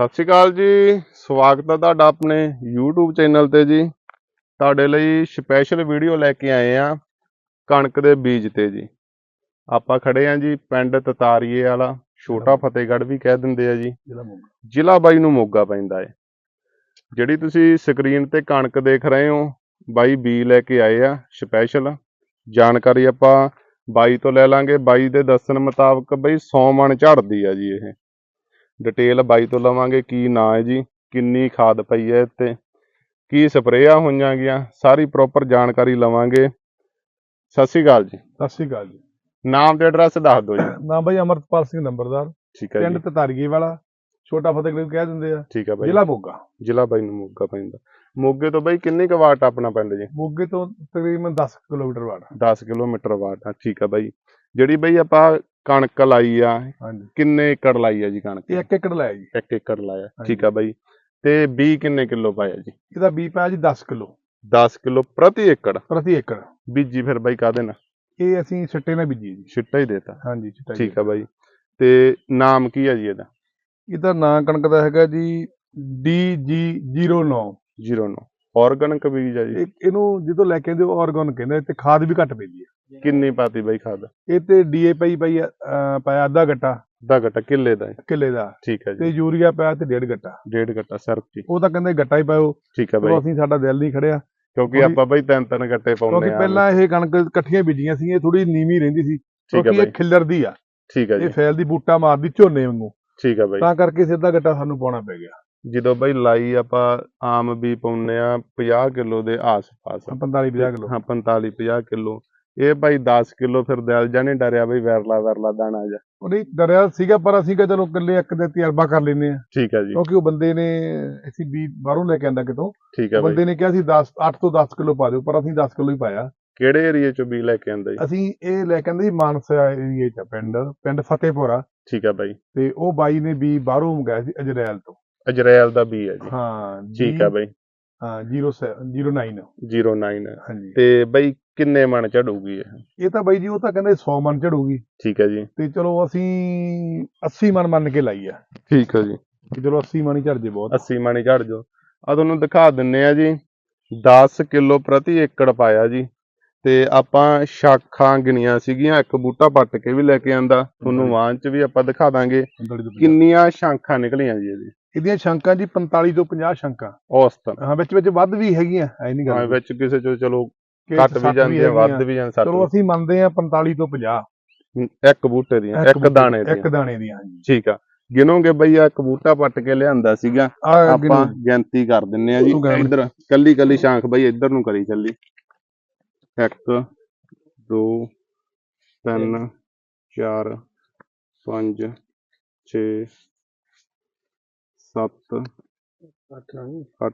ਸਤਿ ਸ਼੍ਰੀ ਅਕਾਲ ਜੀ। ਸਵਾਗਤ ਹੈ ਤੁਹਾਡਾ ਆਪਣੇ YouTube ਚੈਨਲ ਤੇ ਜੀ। ਤੁਹਾਡੇ ਲਈ ਸਪੈਸ਼ਲ ਵੀਡੀਓ ਲੈ ਕੇ ਆਏ ਆ ਕਣਕ ਦੇ ਬੀਜ ਤੇ ਜੀ। ਆਪਾਂ ਖੜੇ ਆ ਜੀ ਪਿੰਡ ਤਤਾਰੀਏ ਵਾਲਾ ਛੋਟਾ ਫਤਿਹਗੜ੍ਹ ਵੀ ਕਹਿ ਦਿੰਦੇ ਆ ਜੀ। ਜ਼ਿਲ੍ਹਾ ਬਾਈ ਨੂੰ ਮੋਗਾ ਪੈਂਦਾ ਹੈ ਜਿਹੜੀ ਤੁਸੀਂ ਸਕਰੀਨ ਤੇ ਕਣਕ ਦੇਖ ਰਹੇ ਹੋ ਬਾਈ ਬੀ ਲੈ ਕੇ ਆਏ ਆ ਸਪੈਸ਼ਲ ਜਾਣਕਾਰੀ ਆਪਾਂ ਬਾਈ ਤੋਂ ਲੈ ਲਾਂਗੇ। ਬਾਈ ਦੇ ਦੱਸਣ ਮੁਤਾਬਕ ਬਈ 100 ਮਣ ਝੜਦੀ ਆ ਜੀ ਇਹ। ਡਿਟੇਲ ਬਾਈ ਤੋਂ ਲਵਾਂਗੇ ਕੀ ਨਾਂ ਹੈ ਜੀ ਕਿੰਨੀ ਖਾਦ ਪਈ ਹੈ ਤੇ ਕੀ ਸਪਰੇਆਂ ਹੋਈਆਂ ਗੀਆਂ ਸਾਰੀ ਪ੍ਰੋਪਰ ਜਾਣਕਾਰੀ ਲਵਾਂਗੇ। ਸਤਿ ਸ਼੍ਰੀ ਅਕਾਲ ਜੀ। ਸਤਿ ਸ਼੍ਰੀ ਅਕਾਲ ਜੀ। ਨਾਮ ਤੇ ਐਡਰੈਸ ਦੱਸ ਦਿਓ ਜੀ। ਨਾਮ ਬਾਈ ਅਮਰਤਪਾਲ ਸਿੰਘ ਨੰਬਰਦਾਰ। ਠੀਕ ਹੈ ਪਿੰਡ ਜੀ। ਤਤਾਰੀਏ ਵਾਲਾ ਛੋਟਾ ਫਤਿਹਗੜ੍ਹ ਕਹਿ ਦਿੰਦੇ ਆ। ਠੀਕ ਹੈ ਬਾਈ। ਜ਼ਿਲ੍ਹਾ ਮੋਗਾ। ਜ਼ਿਲ੍ਹਾ ਬਾਈ ਨੂੰ ਮੋਗਾ ਪੈਂਦਾ। ਮੋਗੇ ਤੋਂ ਬਾਈ ਕਿੰਨੀ ਕੁ ਵਾਟ ਆਪਣਾ ਪਿੰਡ ਜੀ? ਮੋਗੇ ਤੋਂ ਤਕਰੀਬਨ 10 ਕਿਲੋਮੀਟਰ ਵਾਟ। 10 ਕਿਲੋਮੀਟਰ ਵਾਟ ਆ ਠੀਕ ਆ ਬਾਈ। ਜਿਹੜੀ ਬਾਈ ਆਪਾਂ ਕਣਕ ਲਾਈ ਆ ਹਾਂਜੀ। ਕਿੰਨੇ ਏਕੜ ਲਾਈ ਆ ਜੀ ਕਣਕ? 1 ਏਕੜ ਲਾਇਆ ਜੀ। ਇੱਕ ਏਕੜ ਲਾਇਆ। ਠੀਕ ਆ ਬਾਈ। ਤੇ ਬੀ ਕਿੰਨੇ ਕਿਲੋ ਪਾਇਆ ਜੀ? ਇਹਦਾ ਬੀ ਪਾਇਆ ਜੀ 10 ਕਿਲੋ। 10 ਕਿਲੋ ਪ੍ਰਤੀ ਏਕੜ? ਪ੍ਰਤੀ ਏਕੜ। ਬੀਜੀ ਫਿਰ ਬਾਈ ਕਾਹਦੇ ਨਾਲ? ਇਹ ਅਸੀਂ ਛਿੱਟੇ ਨਾਲ ਬੀਜੀ ਜੀ। ਛਿੱਟਾ ਹੀ ਦੇਤਾ। ਹਾਂਜੀ ਛਿੱਟਾ ਠੀਕ ਆ ਬਾਈ। ਤੇ ਨਾਮ ਕੀ ਆ ਜੀ ਇਹਦਾ? ਇਹਦਾ ਨਾਂ ਕਣਕ ਦਾ ਹੈਗਾ ਜੀ DG09 09 ਆਰਗੈਨਿਕ ਬੀਜ ਆ ਜੀ। ਇਹ ਇਹਨੂੰ ਜਦੋਂ ਲੈ ਕੇ ਆਉਂਦੇ ਆਰਗਨ ਕਹਿੰਦੇ ਤੇ ਖਾਦ ਵੀ ਘੱਟ ਪੈਂਦੀ ਹੈ ਕਿੰਨੀ ਪਾਤੀ ਬਾਈ ਖਾਦ? ਇਹ ਤੇ ਡੀਏਪੀ ਪਾਈ ਅਹ, ਪਾਇਆ ਅੱਧਾ ਗੱਟਾ। ਅੱਧਾ ਗੱਟਾ ਕਿੱਲੇ ਦਾ ਹੈ। ਕਿੱਲੇ ਦਾ। ਠੀਕ ਤੇ ਜੀ। ਯੂਰੀਆ ਪਾਇਆ ਤੇ ਡੇਢ ਗੱਟਾ। ਡੇਢ ਗੱਟਾ ਸਿਰਫ ਜੀ। ਉਹ ਤਾਂ ਕਹਿੰਦੇ ਗੱਟਾ ਹੀ ਪਾਇਓ। ਠੀਕ ਚਲੋ ਬਾਈ। ਅਸੀਂ ਸਾਡਾ ਦਿਲ ਨਹੀਂ ਖੜਿਆ। ਕਿਉਂਕਿ ਆਪਾਂ ਬਾਈ ਤਿੰਨ ਤਿੰਨ ਗੱਟੇ ਪਾਉਂਦੇ ਕਿਉਂਕਿ ਆ ਪਹਿਲਾਂ ਇਹ ਕਣਕ ਇਕੱਠੀਆਂ ਬੀਜੀਆਂ ਸੀ ਇਹ ਥੋੜੀ ਨੀਵੀਂ ਰਹਿੰਦੀ ਸੀ। ਕਿਉਂਕਿ ਇਹ ਖਿੱਲਰਦੀ ਆ। ਠੀਕ ਇਹ ਜੀ। ਫੈਲ ਦੀ ਬੂਟਾ ਮਾਰਦੀ ਝੋਨੇ ਵਾਂਗੂ। ਠੀਕ ਆ ਬਾਈ। ਤਾਂ ਕਰਕੇ ਸਿੱਧਾ ਗੱਟਾ ਸਾਨੂੰ ਪਾਉਣਾ ਪੈ ਗਿਆ। ਜਦੋਂ ਬਾਈ ਲਾਈ ਆਪਾਂ ਆਮ ਵੀ ਪਾਉਂਦੇ ਆ 50 ਕਿਲੋ ਦੇ ਆਸ-ਪਾਸ। 45 50 ਕਿਲੋ। ਹਾਂ 45 50 ਕਿਲੋ। ਇਹ ਭਾਈ 10 ਕਿਲੋ ਫਿਰ ਦਿਲ ਜਾਂ ਨਹੀਂ ਡਰਿਆ ਬਈ ਵੈਰਲਾ ਵੈਰਲਾ ਦਾਣਾ ਜਾ ਉਹ ਨਹੀਂ ਡਰਿਆ ਸੀਗਾ ਪਰ ਅਸੀਂ ਕਿਹਾ ਚਲੋ ਇਕੱਲੇ ਇੱਕ ਦੇ ਤਜਰਬਾ ਕਰ ਲੈਨੇ ਆ ਠੀਕ ਆ ਜੀ। ਕਿਉਂਕਿ ਉਹ ਬੰਦੇ ਨੇ ਅਸੀਂ ਵੀ ਬਾਹਰੋਂ ਲੈ ਕੇ ਆਂਦਾ ਕਿਤੋਂ। ਠੀਕ ਬਾਈ ਬੰਦੇ ਨੇ ਕਿਹਾ ਸੀ 10 8 ਤੋਂ 10 ਕਿਲੋ ਪਾ ਦਿਓ ਪਰ ਅਸੀਂ 10 ਕਿਲੋ ਹੀ ਪਾਇਆ। ਕਿਹੜੇ ਏਰੀਏ ਚੋਂ ਬੀ ਲੈ ਕੇ ਆਂਦਾ ਜੀ? ਅਸੀਂ ਇਹ ਲੈ ਕੇ ਆਂਦੇ ਸੀ ਮਾਨਸਾ ਏਰੀਏ ਚ ਪਿੰਡ ਪਿੰਡ ਫਤਿਹਪੁਰਾ। ਠੀਕ ਆ ਬਾਈ ਤੇ ਉਹ ਬਾਈ ਨੇ ਵੀ ਬਾਹਰੋਂ ਮੰਗਾਇਆ ਸੀ ਅਜਰੈਲ ਤੋਂ। ਅਜਰੈਲ ਦਾ ਬੀ ਹੈ ਜੀ। ਹਾਂ ਠੀਕ ਆ ਬਾਈ ਹਾਂ 07 09 09 ਹਾਂਜੀ। ਤੇ ਬਾਈ ਕਿੰਨੇ ਮਣ ਝੜੂਗੀ ਇਹ? ਇਹ ਤਾਂ ਬਾਈ ਜੀ ਉਹ ਤਾਂ ਕਹਿੰਦੇ 100 ਮਣ ਝੜੂਗੀ ਠੀਕ ਹੈ ਜੀ। ਤੇ ਚਲੋ ਅਸੀਂ 80 ਮਣ ਮੰਨ ਕੇ ਲਾਈ ਆ। ਠੀਕ ਹੈ ਜੀ। ਕਿ ਚਲੋ 80 ਮਣ ਹੀ ਝੜ ਜੇ ਬਹੁਤ। 80 ਮਣ ਹੀ ਝੜ ਜੋ ਆ ਤੁਹਾਨੂੰ ਦਿਖਾ ਦਿੰਨੇ ਆ ਜੀ 10 ਕਿਲੋ ਪ੍ਰਤੀ ਏਕੜ ਪਾਇਆ ਜੀ। ਤੇ ਆਪਾਂ ਸ਼ਾਖਾਂ ਗਿਣੀਆਂ ਸੀਗੀਆਂ ਇੱਕ ਬੂਟਾ ਪੱਟ ਕੇ ਵੀ ਲੈ ਕੇ ਆਂਦਾ। ਤੁਹਾਨੂੰ। ਵਾਂ ਚ ਵੀ ਆਪਾਂ ਦਿਖਾ ਦਾਂਗੇ। 45 ਤੋਂ 50 ਕਿੰਨੀਆਂ ਸ਼ਾਖਾਂ ਨਿਕਲੀਆਂ ਜੀ ਇਹਦੀ। ਇਹਦੀਆਂ ਸ਼ੰਕਾਂ ਜੀ 45 ਤੋਂ 50 ਸ਼ੰਕਾਂ। ਔਸਤਨ ਹਾਂ ਵਿੱਚ ਵਿੱਚ ਵੱਧ ਵੀ ਹੈਗੀਆਂ ਐ ਨਹੀਂ ਹਾਂ ਗੱਲ ਵਿੱਚ ਕਿਸੇ ਚੋਂ ਚਲੋ ਘੱਟ ਵੀ 60 ਜਾਂਦੀਆਂ ਵੱਧ। ਵੀ ਜਾਂ 60 ਚਲੋ ਅਸੀਂ ਮੰਨਦੇ ਆ 45 ਤੋਂ 50 ਇੱਕ ਬੂਟੇ ਦੀਆਂ ਇੱਕ ਦਾਣੇ ਇੱਕ ਦੀਆਂ। ਦਾਣੇ ਦੀਆਂ ਹਾਂਜੀ। ਠੀਕ ਆ। ਗਿਣੋਗੇ ਬਈ ਆ ਇੱਕ ਬੂਟਾ ਪੱਟ ਕੇ ਲਿਆਂਦਾ ਸੀਗਾ। ਆ ਆਪਾਂ ਗਿਣਤੀ ਕਰ ਦਿੰਨੇ ਆ ਜੀ। ਇੱਧਰ ਕੱਲੀ ਕੱਲੀ ਸ਼ਾਂਖ ਬਈ ਇੱਧਰ ਨੂੰ ਕਰੀ ਚੱਲੀ। 1 2 3 4 5 6 7 8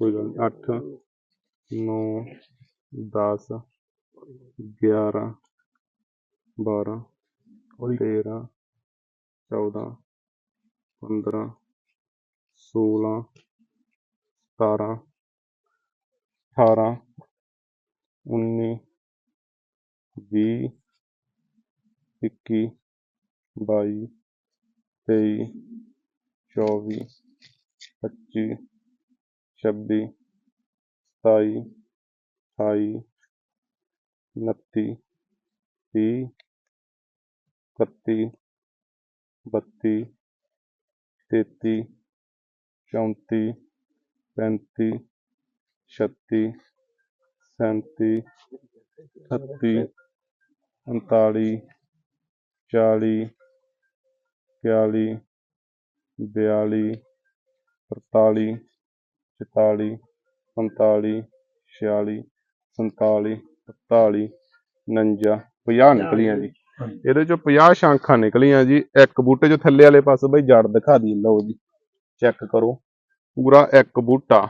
ਕੋਈ ਗੱਲ 8 9 10 11 12 13 14 15 16 17 18 19 20 21 22 23 चौबीस, पच्चीस, छब्बीस, सताईस, अट्ठाईस, उनतीस, तीस इकतीस बत्तीस तेती चौंती पैंती छत्ती सैंती अठत्ती उनताली चाली बयाली 42 43 44 45 46 47 48 49 50 ਨਿਕਲੀਆਂ ਜੀ। ਇਹਦੇ ਚੋਂ 50 ਸ਼ਾਂਖਾਂ ਨਿਕਲੀਆਂ ਜੀ। ਇੱਕ ਬੂਟੇ ਚੋਂ ਥੱਲੇ ਵਾਲੇ ਪਾਸੇ ਬਈ ਜੜ ਦਿਖਾ ਦੀ ਲਓ ਜੀ ਚੈੱਕ ਕਰੋ। ਪੂਰਾ ਇੱਕ ਬੂਟਾ।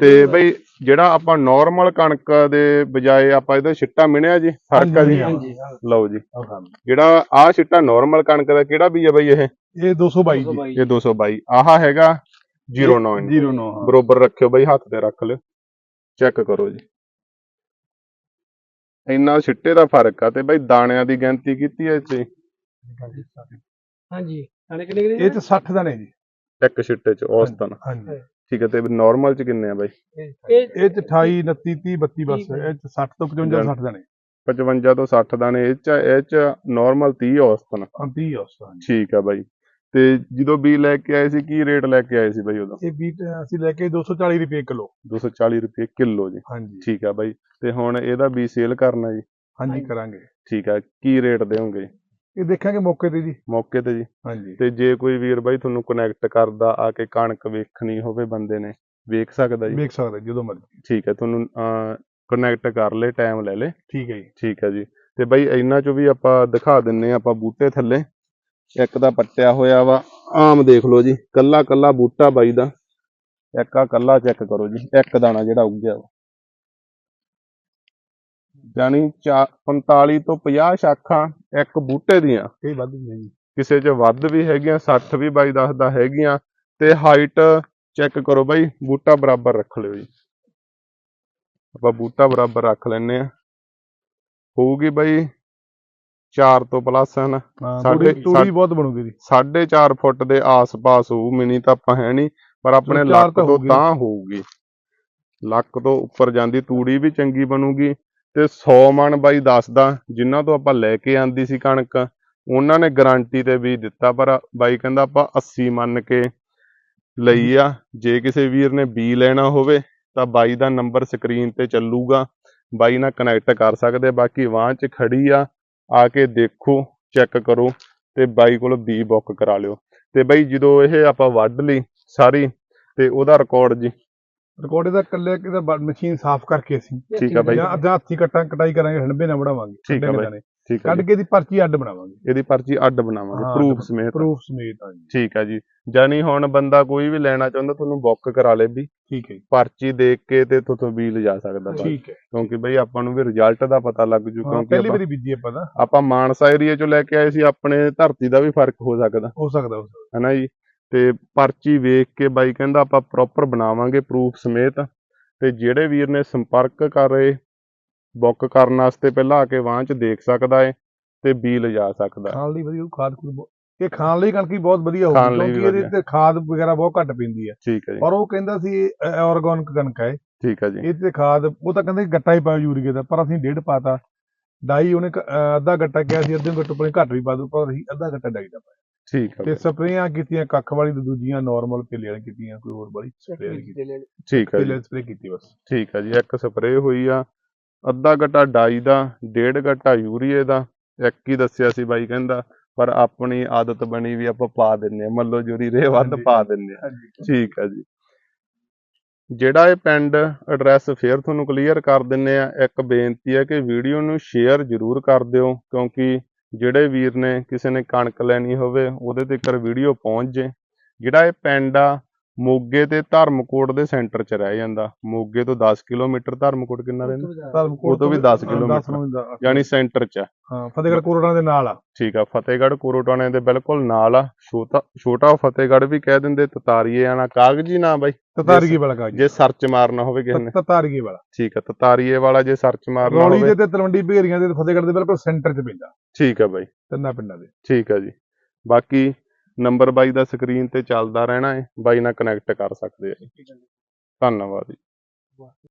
ਤੇ ਬਈ ਜਿਹੜਾ ਆਪਾਂ ਨਾਰਮਲ ਕਣਕ ਦੇ ਬਜਾਏ ਆਪਾਂ ਇਹਦਾ ਛਿੱਟਾ ਮਿਣਿਆ ਜੀ ਫ਼ਰਕ ਆ ਜੀ ਲਓ ਜੀ। ਜਿਹੜਾ ਆਹ ਛਿੱਟਾ ਨਾਰਮਲ ਕਣਕ ਦਾ ਕਿਹੜਾ ਬੀਜ ਹੈ ਬਈ ਇਹ? ਇਹ 222 ਜੀ। ਇਹ 222 ਆਹ ਹੈਗਾ 09 09 ਬਰੋਬਰ ਰੱਖਿਓ ਬਈ ਹੱਥ ਤੇ ਰੱਖ ਲਿਓ। ਚੈੱਕ ਕਰੋ ਜੀ। ਇੰਨਾ ਛਿੱਟੇ ਦਾ ਫ਼ਰਕ ਆ ਤੇ ਬਈ ਦਾਣਿਆਂ ਦੀ ਗਿਣਤੀ ਕੀਤੀ ਹੈ ਇੱਥੇ। ਹਾਂਜੀ ਦਾਣੇ ਕਿੰਨੇ ਕਿੰਨੇ ਇਹ ਚ 60 ਦਾਣੇ ਜੀ। ਇੱਕ ਛਿੱਟੇ ਚ ਔਸਤਨ। ਹਾਂਜੀ ਠੀਕ ਹੈ ਤੇ ਨਾਰਮਲ ਚ ਕਿੰਨੇ ਆ ਬਾਈ? ਇਹ ਚ 28 29 30 32 ਬਸ। ਇਹ ਚ 60 ਤੋਂ 55 60 ਦਾ ਨੇ 55 ਤੋਂ 60 ਦਾਣੇ ਇਹ ਚ ਇਹ ਚ ਨਾਰਮਲ 30 ਔਸਤਨ। 30 ਔਸਤਾਂ ਠੀਕ ਆ ਬਾਈ। ਤੇ ਜਦੋਂ ਬੀ ਲੈ ਕੇ ਆਏ ਸੀ ਕੀ ਰੇਟ ਲੈ ਕੇ ਆਏ ਸੀ ਬਾਈ ਉਹਦਾ? ਇਹ ਬੀਟ ਅਸੀਂ ਲੈ ਕੇ 240 ਰੁਪਏ ਕਿਲੋ। 240 ਰੁਪਏ ਕਿਲੋ ਜੀ। ਹਾਂਜੀ। ਠੀਕ ਆ ਬਾਈ। ਤੇ ਹੁਣ ਇਹਦਾ ਬੀ ਸੇਲ ਕਰਨਾ ਜੀ। ਹਾਂਜੀ ਕਰਾਂਗੇ। ਠੀਕ ਆ। ਕੀ ਰੇਟ ਦੇਵੋਗੇ? ਇਹ ਦੇਖਾਂਗੇ ਮੌਕੇ ਤੇ ਜੀ। ਮੌਕੇ ਤੇ ਜੀ। ਹਾਂਜੀ। ਤੇ ਜੇ ਕੋਈ ਵੀਰ ਬਾਈ ਤੁਹਾਨੂੰ ਕਨੈਕਟ ਕਰਦਾ ਆ ਕੇ ਕਣਕ ਵੇਖਣੀ ਹੋਵੇ ਬੰਦੇ ਨੇ ਵੇਖ ਸਕਦਾ ਜੀ। ਵੇਖ ਸਕਦੇ ਜਦੋਂ ਮਰਜ਼ੀ। ਠੀਕ ਹੈ ਤੁਹਾਨੂੰ ਕਨੈਕਟ ਕਰ ਲੈ ਟਾਈਮ ਲੈ ਲੈ। ਠੀਕ ਹੈ ਜੀ। ਠੀਕ ਹੈ ਜੀ। ਤੇ ਬਾਈ ਇਹਨਾਂ ਚੋਂ ਵੀ ਆਪਾਂ ਦਿਖਾ ਦਿੰਨੇ ਆ ਆਪਾਂ ਬੂਟੇ ਥੱਲੇ। ਇੱਕ ਦਾ ਪੱਟਿਆ ਹੋਇਆ ਵਾ। ਆਮ ਦੇਖ ਲਓ ਜੀ ਕੱਲਾ ਕੱਲਾ ਬੂਟਾ ਬਾਈ ਦਾ। ਇੱਕ ਆ ਕੱਲਾ ਚੈੱਕ ਕਰੋ ਜੀ ਇੱਕ ਦਾਣਾ ਜਿਹੜਾ ਉੱਗਿਆ ਵਾ। ਯਾਨੀ 45 ਤੋਂ 50 ਸ਼ਾਖਾਂ ਇੱਕ ਬੂਟੇ ਦੀਆਂ। ਇਹ ਵੱਧ ਨਹੀਂ ਜੀ। ਕਿਸੇ 'ਚ ਵੱਧ ਵੀ ਹੈਗੀਆਂ 60 ਵੀ ਬਾਈ ਦੱਸਦਾ ਹੈਗੀਆਂ ਤੇ ਹਾਈਟ ਚੈੱਕ ਕਰੋ ਬਾਈ ਬੂਟਾ ਬਰਾਬਰ ਰੱਖ ਲਿਓ ਜੀ। ਆਪਾਂ ਬੂਟਾ ਬਰਾਬਰ ਰੱਖ ਲੈਨੇ ਆ ਹੋਊਗੀ ਬਾਈ 4 ਤੋਂ ਪਲੱਸ ਹਨ ਸਾਡੇ- ਤੂੜੀ ਬਹੁਤ ਬਣੂਗੀ ਜੀ। 4.5 ਫੁੱਟ ਦੇ ਆਸ-ਪਾਸ ਹੋਊ ਮਿਨੀ ਤਾਂ ਆਪਾਂ ਹੈ ਨਹੀਂ ਪਰ ਆਪਣੇ ਲੱਕ ਤਾਂ ਤੋਂ ਹੋਊਗੀ। ਤਾਂ ਹੋਊਗੀ। ਲੱਕ ਤੋਂ ਉੱਪਰ ਜਾਂਦੀ ਤੂੜੀ ਵੀ ਚੰਗੀ ਬਣੂਗੀ ਤੇ 100 ਮਣ ਬਾਈ ਦੱਸਦਾ ਜਿਨ੍ਹਾਂ ਤੋਂ ਆਪਾਂ ਲੈ ਕੇ ਆਂਦੀ ਸੀ ਕਣਕ ਉਹਨਾਂ ਨੇ ਗਾਰੰਟੀ ਤੇ ਵੀ ਦਿੱਤਾ ਪਰ ਬਾਈ ਕਹਿੰਦਾ ਆਪਾਂ 80 ਮੰਨ ਕੇ ਲਈ ਆ। ਜੇ ਕਿਸੇ ਵੀਰ ਨੇ ਬੀ ਲੈਣਾ ਹੋਵੇ ਤਾਂ ਬਾਈ ਦਾ ਨੰਬਰ ਸਕਰੀਨ ਤੇ ਚੱਲੂਗਾ। ਬਾਈ ਨਾਲ ਕਨੈਕਟ ਕਰ ਸਕਦੇ ਬਾਕੀ ਵਾਂ ਚ ਖੜੀ ਆ। ਆ ਕੇ ਦੇਖੋ ਚੈੱਕ ਕਰੋ ਤੇ ਬਾਈ ਕੋਲ ਬੀ ਬੁੱਕ ਕਰਾ ਲਿਓ। ਤੇ ਬਾਈ ਜਦੋਂ ਇਹ ਆਪਾਂ ਵੱਢ ਲਈ ਸਾਰੀ ਤੇ ਉਹਦਾ ਰਿਕਾਰਡ ਜੀ। ਰਿਕਾਰਡ ਦਾ ਕੱਲੇ ਕਿਦਾ ਮਸ਼ੀਨ ਸਾਫ਼ ਕਰਕੇ ਅਸੀਂ। ਠੀਕ ਆ ਬਾਈ। ਜਾਂ ਅੱਧਾ ਹੱਥੀ ਕੱਟਾਂ ਕਟਾਈ ਕਰਾਂਗੇ ਹਣਬੇ ਨਾਲ ਬਣਾਵਾਂਗੇ ਠੀਕ ਆ ਬਾਈ। ਠੀਕ ਹੈ ਕੱਢ ਜੀ। ਕੇ ਇਹਦੀ ਪਰਚੀ ਅੱਡ ਬਣਾਵਾਂਗੇ। ਇਹਦੀ ਪਰਚੀ ਅੱਡ ਬਣਾਵਾਂਗੇ ਹਾਂ, ਪ੍ਰੂਫ ਸਮੇਤ। ਪ੍ਰੂਫ ਸਮੇਤ ਹਾਂਜੀ ਠੀਕ ਹੈ ਜੀ। ਜਾਨੀ ਹੁਣ ਬੰਦਾ ਕੋਈ ਵੀ ਲੈਣਾ ਚਾਹੁੰਦਾ ਤੁਹਾਨੂੰ ਬੁੱਕ ਕਰਾ ਲੇ ਵੀ। ਠੀਕ ਹੈ ਜੀ। ਪਰਚੀ ਦੇਖ ਕੇ ਤੇ ਤੁਹਾਤੋਂ ਬੀ ਲਿਜਾ ਸਕਦਾ। ਠੀਕ ਹੈ। ਕਿਉਂਕਿ ਬਈ ਆਪਾਂ ਨੂੰ ਵੀ ਰਿਜ਼ਲਟ ਦਾ ਪਤਾ ਲੱਗ ਜੂ ਹਾਂ, ਕਿਉਂਕਿ ਪਹਿਲੀ ਆਪਾਂ- ਵਾਰੀ ਬੀਜੀ ਆਪਾਂ ਦਾ ਆਪਾਂ ਮਾਨਸਾ ਏਰੀਆ ਚੋਂ ਲੈ ਕੇ ਆਏ ਸੀ ਆਪਣੇ ਧਰਤੀ ਦਾ ਵੀ ਫ਼ਰਕ ਹੋ ਸਕਦਾ। ਹੋ ਸਕਦਾ ਹੋ ਸਕਦਾ। ਹੈਨਾ ਜੀ? ਤੇ ਪਰਚੀ ਵੇਖ ਕੇ ਬਾਈ ਕਹਿੰਦਾ ਆਪਾਂ ਪ੍ਰੋਪਰ ਬਣਾਵਾਂਗੇ ਪ੍ਰੂਫ ਸਮੇਤ। ਤੇ ਜਿਹੜੇ ਵੀਰ ਨੇ ਸੰਪਰਕ ਕਰ ਰਹੇ ਬੁੱਕ ਕਰਨ ਵਾਸਤੇ ਪਹਿਲਾਂ ਆ ਕੇ ਵਾਂ ਚ ਦੇਖ ਸਕਦਾ ਹੈ ਤੇ ਬੀ ਲਿਜਾ ਸਕਦਾ। ਹੈ। ਖਾਣ ਲਈ ਵਧੀਆ ਖਾਦ ਖੂਦ ਇਹ ਖਾਣ ਲਈ ਕਣਕ ਬਹੁਤ ਵਧੀਆ ਖਾਣ ਹੋਊਗੀ ਲਈ ਕਿਉਂਕਿ ਇਹਦੇ ਵਧੀਆ। ਤੇ ਖਾਦ ਵਗੈਰਾ ਬਹੁਤ ਘੱਟ ਪੈਂਦੀ ਹੈ ਠੀਕ ਹੈ ਜੀ। ਪਰ ਉਹ ਕਹਿੰਦਾ ਸੀ ਆਰਗੈਨਿਕ ਕਣਕ ਹੈ ਠੀਕ ਹੈ ਜੀ। ਇਹ ਤੇ ਖਾਦ ਉਹ ਤਾਂ ਕਹਿੰਦੇ ਗੱਟਾ ਹੀ ਪਾਓ ਯੂਰੀਏ ਦਾ ਪਰ ਅਸੀਂ ਡੇਢ ਪਾਤਾ। ਡਾਈ ਉਹਨੇ ਕ- ਅਹ ਅੱਧਾ ਗੱਟਾ ਕਿਹਾ ਸੀ ਅੱਧੇ ਗੱਟੇ ਪਰ ਘੱਟ ਵੀ ਪਾ ਦੂ ਪਰ ਅਸੀਂ ਅੱਧਾ ਗੱਟਾ ਡਾਈ ਦਾ ਪਾਇਆ। ਠੀਕ ਹੈ ਤੇ ਬਾਈ, ਸਪਰੇਆਂ ਕੀਤੀਆਂ ਕੱਖ ਵਾਲੀ ਤੇ ਦੂਜੀਆਂ ਨਾਰਮਲ ਪੇਲੇ ਵਾਲੀ ਕੀਤੀਆਂ ਕੋਈ ਹੋਰ ਵਾਲੀ ਸਪਰੇਅ ਕੀਤੀ ਠੀਕ ਹੈ ਜੀ। ਪੇਲੇ ਸਪਰੇਅ ਕੀਤੀ ਬਸ। ਠੀਕ ਹੈ ਜੀ ਇੱਕ ਸਪਰੇਅ ਹੋਈ ਆ ਅੱਧਾ ਗੱਟਾ ਡਾਈ ਦਾ ਡੇਢ ਗੱਟਾ ਯੂਰੀਏ ਦਾ ਇੱਕ ਹੀ ਦੱਸਿਆ ਸੀ ਬਾਈ ਕਹਿੰਦਾ ਪਰ ਆਪਣੀ ਆਦਤ ਬਣੀ ਵੀ ਆਪਾਂ ਪਾ ਦਿੰਨੇ ਆ ਮੱਲੋ ਜੁਰੀ ਰੇ ਵੱਧ। ਪਾ ਦਿੰਨੇ ਆ ਠੀਕ ਹੈ ਜੀ। ਜਿਹੜਾ ਇਹ ਪਿੰਡ ਐਡਰੈਸ ਫੇਰ ਤੁਹਾਨੂੰ ਕਲੀਅਰ ਕਰ ਦਿੰਨੇ ਆ ਇੱਕ ਬੇਨਤੀ ਹੈ ਕਿ ਵੀਡੀਓ ਨੂੰ ਸ਼ੇਅਰ ਜ਼ਰੂਰ ਕਰ ਦਿਓ ਕਿਉਂਕਿ ਜਿਹੜੇ ਵੀਰ ਨੇ ਕਿਸੇ ਨੇ ਕਣਕ ਲੈਣੀ ਹੋਵੇ ਉਹਦੇ ਤੱਕ ਵੀਡੀਓ ਪਹੁੰਚ ਜੇ। ਜਿਹੜਾ ਇਹ ਪਿੰਡ ਆ ਮੋਗੇ ਤੇ ਧਰਮਕੋਟ ਦੇ ਸੈਂਟਰ 'ਚ ਰਹਿ ਜਾਂਦਾ। ਮੋਗੇ ਤੋਂ 10 ਕਿਲੋਮੀਟਰ ਧਰਮਕੋਟ ਕਿੰਨਾ ਰਹਿੰਦਾ? ਧਰਮਕੋਟ ਤੋਂ ਵੀ 10 ਹਾਂ, ਕਿਲੋਮੀਟਰ। ਯਾਨੀ ਸੈਂਟਰ 'ਚ। ਹਾਂ ਫਤਿਹਗੜ੍ਹ ਕੋਰੋਨਾ ਦੇ ਨਾਲ ਆ। ਠੀਕ ਆ ਫਤਿਹਗੜ੍ਹ ਕੋਰੋਟਾਣੇ ਦੇ ਬਿਲਕੁਲ ਨਾਲ ਆ। ਛੋਟਾ ਛੋਟਾ ਫਤਿਹਗੜ੍ਹ ਵੀ ਕਹਿ ਦਿੰਦੇ ਤਤਾਰੀਏ ਆਣਾ ਕਾਗਜ਼ੀ ਨਾ ਬਾਈ। ਤਤਾਰਗੀ ਵਾਲਾ ਕਾਜ ਜੇ ਸਰਚ ਮਾਰਨਾ ਹੋਵੇ ਕਿਸੇ ਨੇ। ਤਤਾਰਗੀ ਵਾਲਾ। ਠੀਕ ਆ ਤਤਾਰੀਏ ਵਾਲਾ ਜੇ ਸਰਚ ਮਾਰਨਾ ਰੌਲੀ ਹੋਵੇ। ਦੇ ਤੇ ਤਲਵੰਡੀ ਭੇਰੀਆਂ ਦੇ ਫਤਿਹਗੜ੍ਹ ਦੇ ਬਿਲਕੁਲ ਸੈਂਟਰ 'ਚ ਪੈਂਦਾ। ਠੀਕ ਆ ਬਾਈ। ਤਿੰਨਾਂ ਪਿੰਡਾਂ ਦੇ। ਠੀਕ ਆ ਜੀ। ਬਾਕੀ ਨੰਬਰ ਬਾਈ ਦਾ ਸਕਰੀਨ ਤੇ ਚੱਲਦਾ ਰਹਿਣਾ ਹੈ ਬਾਈ ਨਾਲ ਕਨੈਕਟ ਕਰ ਸਕਦੇ ਆ। ਧੰਨਵਾਦ ਜੀ